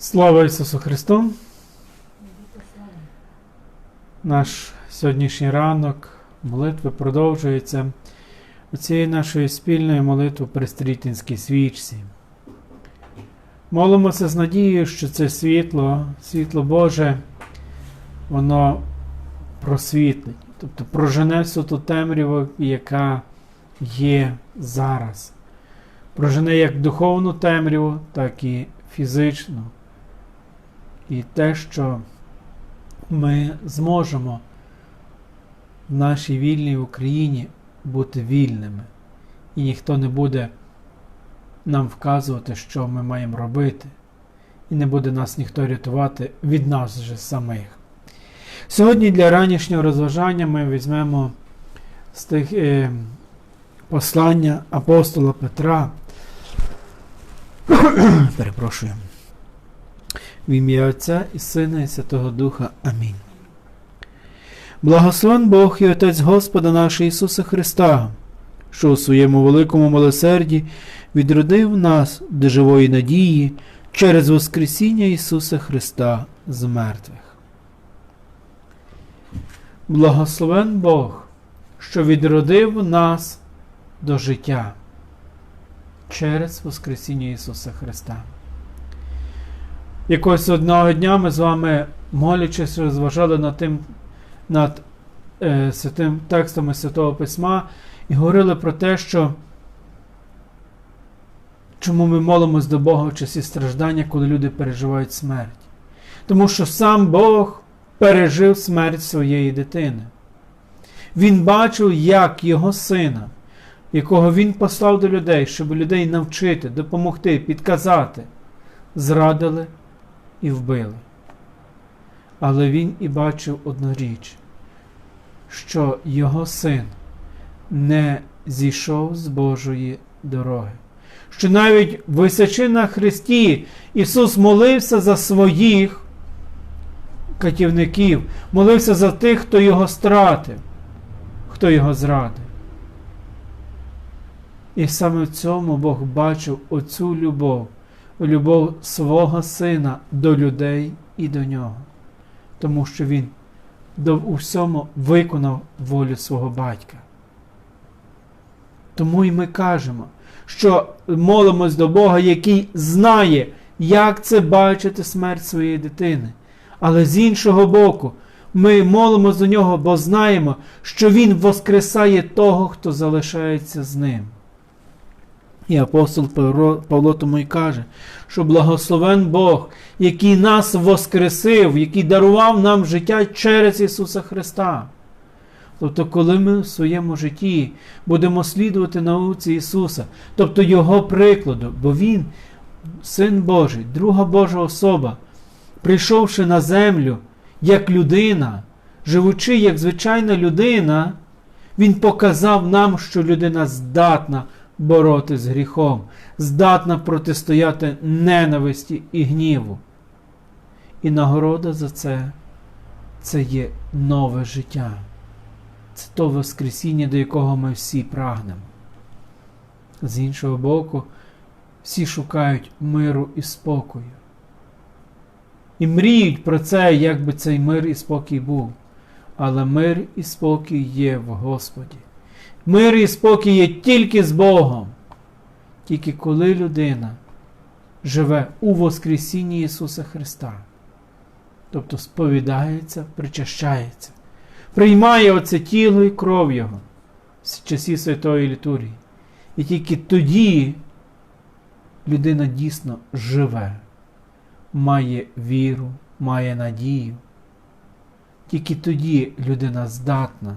Слава Ісусу Христу! Наш сьогоднішній ранок молитви продовжується у цієї нашої спільної молитви при стрітинській свічці. Молимося з надією, що це світло, світло Боже, воно просвітлить, тобто прожене всю ту темряву, яка є зараз. Прожене як духовну темряву, так і фізичну. І те, що ми зможемо в нашій вільній Україні бути вільними, і ніхто не буде нам вказувати, що ми маємо робити, і не буде нас ніхто рятувати від нас же самих. Сьогодні для ранішнього розважання ми візьмемо з тих е, послання апостола Петра. Перепрошую. В ім'я Отця і Сина, і Святого Духа. Амінь. Благословен Бог і Отець Господа нашого Ісуса Христа, що у своєму великому милосерді відродив нас до живої надії через Воскресіння Ісуса Христа з мертвих. Благословен Бог, що відродив нас до життя через Воскресіння Ісуса Христа. Якогось одного дня ми з вами, молячись, розважали над тим, над е, святим текстами Святого Письма і говорили про те, що чому ми молимось до Бога в часі страждання, коли люди переживають смерть. Тому що сам Бог пережив смерть своєї дитини. Він бачив, як його сина, якого він послав до людей, щоб людей навчити, допомогти, підказати, зрадили і вбили. Але він і бачив одну річ, що його син не зійшов з Божої дороги. Що навіть висячи на Христі Ісус молився за своїх катівників, молився за тих, хто його стратив, хто його зрадив. І саме в цьому Бог бачив оцю любов, любов свого сина до людей і до нього, тому що він у всьому виконав волю свого батька. Тому і ми кажемо, що молимось до Бога, який знає, як це бачити смерть своєї дитини. Але з іншого боку, ми молимось до нього, бо знаємо, що Він воскресає того, хто залишається з ним. І апостол Павло тому й каже, що благословен Бог, який нас воскресив, який дарував нам життя через Ісуса Христа. Тобто, коли ми в своєму житті будемо слідувати науці Ісуса, тобто Його прикладу, бо Він, Син Божий, друга Божа особа, прийшовши на землю як людина, живучи як звичайна людина, Він показав нам, що людина здатна бороти з гріхом, здатна протистояти ненависті і гніву. І нагорода за це це є нове життя. Це то Воскресіння, до якого ми всі прагнемо. З іншого боку, всі шукають миру і спокою. І мріють про це, як би цей мир і спокій був. Але мир і спокій є в Господі. Мир і спокій є тільки з Богом. Тільки коли людина живе у Воскресінні Ісуса Христа, тобто сповідається, причащається, приймає оце тіло і кров Його в часі Святої Літургії. І тільки тоді людина дійсно живе, має віру, має надію. Тільки тоді людина здатна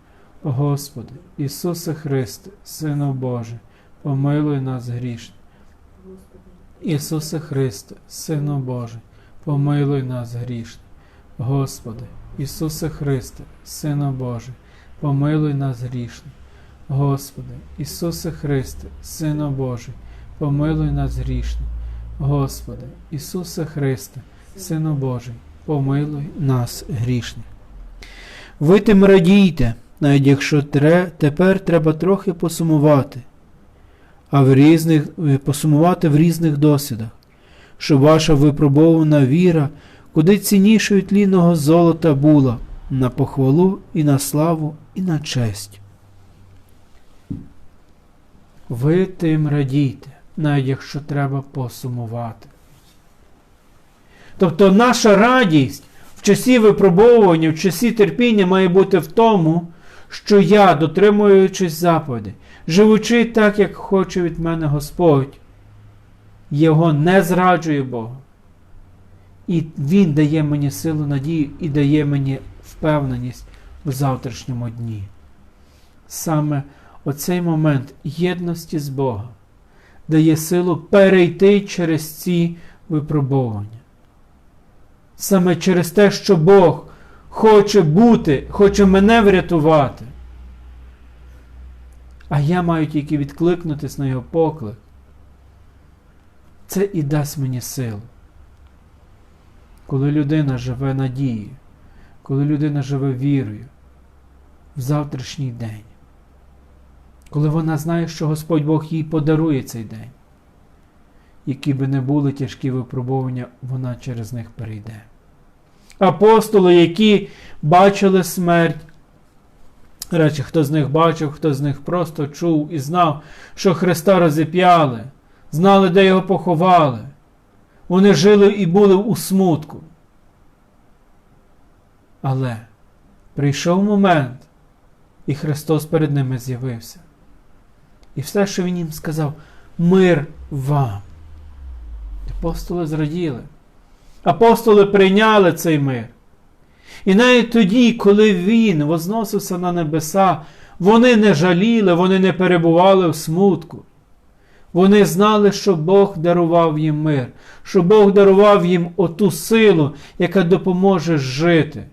Господи, Ісусе Христе, Сину Божий, помилуй нас грішних. Ісусе Христе, Сину Божий, помилуй нас грішних. Господи, Ісусе Христе, Сину Божий, помилуй нас грішних. Господи, Ісусе Христе, Сину Божий, помилуй нас грішних. Господи, Ісусе Христе, Сину Божий, помилуй нас грішних. Ви тим радійте, навіть якщо тре, тепер треба трохи посумувати, а в різних, посумувати в різних досвідах, щоб ваша випробована віра куди ціннішою тлінного золота була на похвалу і на славу, і на честь. Ви тим радійте, навіть якщо треба посумувати. Тобто наша радість в часі випробовування, в часі терпіння має бути в тому, що я, дотримуючись заповідей, живучи так, як хоче від мене Господь, його не зраджує Бога. І Він дає мені силу надію і дає мені впевненість в завтрашньому дні. Саме оцей момент єдності з Богом дає силу перейти через ці випробування. Саме через те, що Бог хоче бути, хоче мене врятувати. А я маю тільки відкликнутись на його поклик. Це і дасть мені силу. Коли людина живе надією, коли людина живе вірою в завтрашній день, коли вона знає, що Господь Бог їй подарує цей день, які би не були тяжкі випробування, вона через них перейде. Апостоли, які бачили смерть, речі, хто з них бачив, хто з них просто чув і знав, що Христа розіп'яли, знали, де його поховали. Вони жили і були у смутку. Але прийшов момент, і Христос перед ними з'явився. І все, що Він їм сказав, мир вам. Апостоли зраділи. Апостоли прийняли цей мир. І навіть тоді, коли Він возносився на небеса, вони не жаліли, вони не перебували в смутку. Вони знали, що Бог дарував їм мир, що Бог дарував їм оту силу, яка допоможе жити.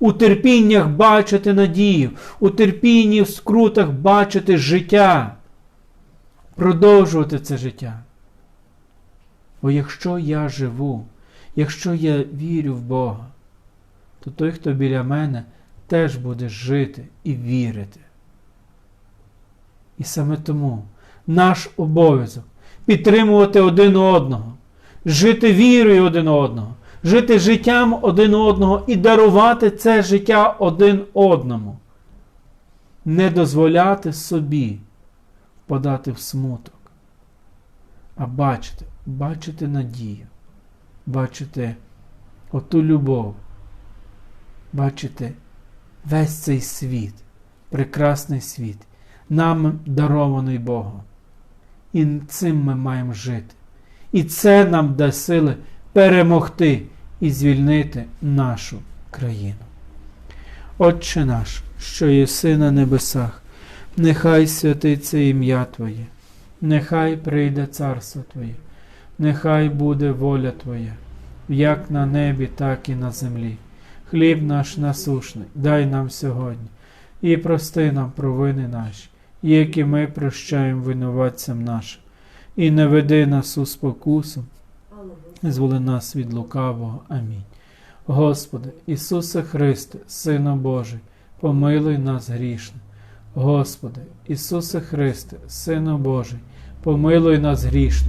У терпіннях бачити надію, у терпінні в скрутах бачити життя, продовжувати це життя. Бо якщо я живу, якщо я вірю в Бога, то той, хто біля мене, теж буде жити і вірити. І саме тому наш обов'язок підтримувати один одного, жити вірою один одного, жити життям один одного і дарувати це життя один одному, не дозволяти собі впадати в смуток, а бачити, бачити надію, бачити оту любов, бачити весь цей світ, прекрасний світ, нам дарований Богом. І цим ми маємо жити. І це нам дасть сили перемогти і звільнити нашу країну. Отче наш, що єси на небесах, нехай святиться ім'я Твоє, нехай прийде царство Твоє, нехай буде воля Твоя, як на небі, так і на землі. Хліб наш насушний, дай нам сьогодні, і прости нам провини наші які ми прощаємо винуватцям нашим, і не веди нас у спокусу, зволи нас від лукавого. Амінь. Господи, Ісусе Христе, Сину Божий, помилуй нас грішне. Господи, Ісусе Христе, Сину Божий, помилуй нас грішне.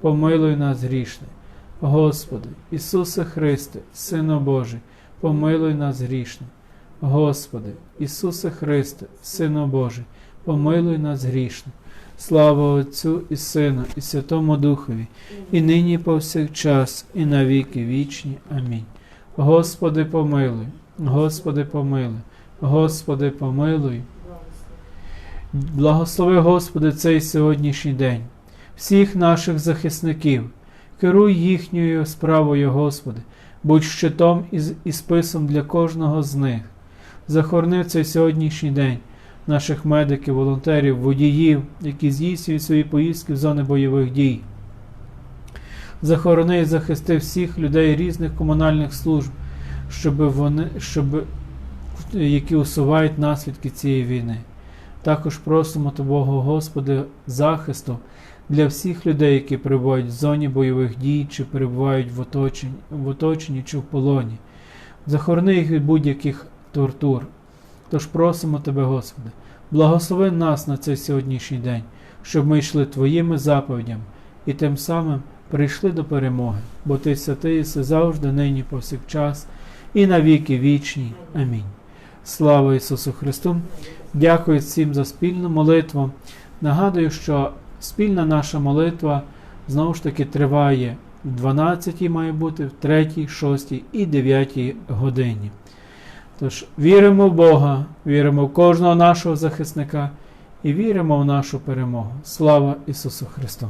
помилуй нас грішних. Господи, Ісусе Христе, Сину Божий, помилуй нас грішних. Господи, Ісусе Христе, Сину Божий, помилуй нас грішних. Слава Отцю і Сину, і Святому Духові, і нині і повсякчас, і на віки вічні. Амінь. Господи, помилуй, Господи, помилуй, Господи, помилуй. Благослови, Господи, цей сьогоднішній день, всіх наших захисників, керуй їхньою справою, Господи, будь щитом і, списом для кожного з них. Захорони в цей сьогоднішній день наших медиків, волонтерів, водіїв, які здійснюють свої поїздки в зони бойових дій. Захорони і захисти всіх людей різних комунальних служб, щоб вони, щоб, які усувають наслідки цієї війни. Також просимо Твого Господи захисту для всіх людей, які перебувають в зоні бойових дій, чи перебувають в оточенні, в оточенні чи в полоні. Захорони їх від будь-яких тортур. Тож просимо Тебе, Господи, благослови нас на цей сьогоднішній день, щоб ми йшли Твоїми заповідями і тим самим прийшли до перемоги, бо Ти святий єси завжди, нині, повсякчас, і на віки вічні. Амінь. Слава Ісусу Христу! Дякую всім за спільну молитву. Нагадую, що спільна наша молитва знову ж таки триває в 12 має бути, в 3, 6 і 9 годині. Тож віримо в Бога, віримо в кожного нашого захисника і віримо в нашу перемогу. Слава Ісусу Христу!